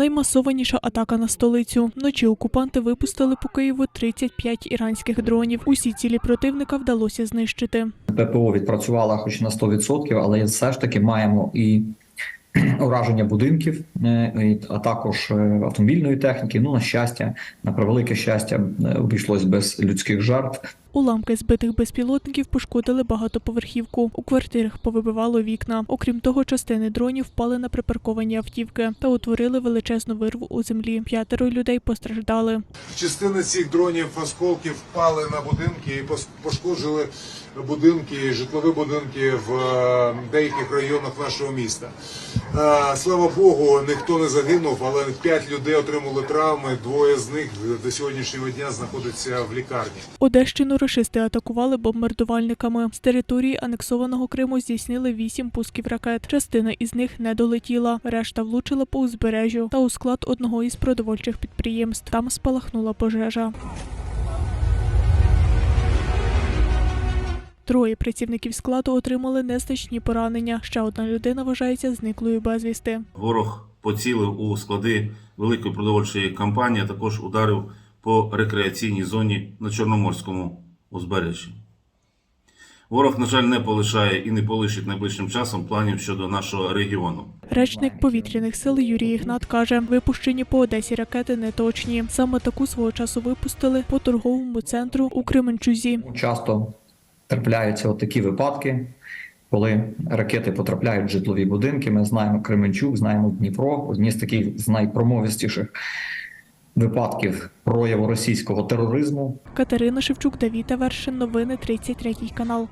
Наймасованіша атака на столицю. Вночі окупанти випустили по Києву 35 іранських дронів. Усі цілі противника вдалося знищити. ППО відпрацювала хоч на 100%, але все ж таки маємо і ураження будинків, е, а також е, автомобільної техніки. Ну, на щастя, на превелике щастя, е, обійшлось без людських жертв. Уламки збитих безпілотників пошкодили багатоповерхівку. У квартирах повибивало вікна. Окрім того, частини дронів впали на припарковані автівки та утворили величезну вирву у землі. П'ятеро людей постраждали. Частини цих дронів осколків впали на будинки і пошкоджили будинки, житлові будинки в е, деяких районах нашого міста. Е, Слава Богу, ніхто не загинув, але п'ять людей отримали травми. Двоє з них до сьогоднішнього дня знаходяться в лікарні. Одещину рашисти атакували бомбардувальниками. З території анексованого Криму здійснили вісім пусків ракет. Частина із них не долетіла. Решта влучила по узбережжю та у склад одного із продовольчих підприємств. Там спалахнула пожежа. Троє працівників складу отримали незначні поранення. Ще одна людина вважається зниклою безвісти. Ворог поцілив у склади великої продовольчої компанії, а також ударив по рекреаційній зоні на Чорноморському узбережжі. Ворог, на жаль, не полишає і не полишить найближчим часом планів щодо нашого регіону. Речник повітряних сил Юрій Ігнат каже, випущені по Одесі ракети не точні. Саме таку свого часу випустили по торговому центру у Кременчузі. Часто трапляються такі випадки, коли ракети потрапляють в житлові будинки. Ми знаємо Кременчук, знаємо Дніпро. Одні з таких з найпромовистіших випадків прояву російського тероризму. Катерина Шевчук, Давіта Вершин. Новини 33 канал.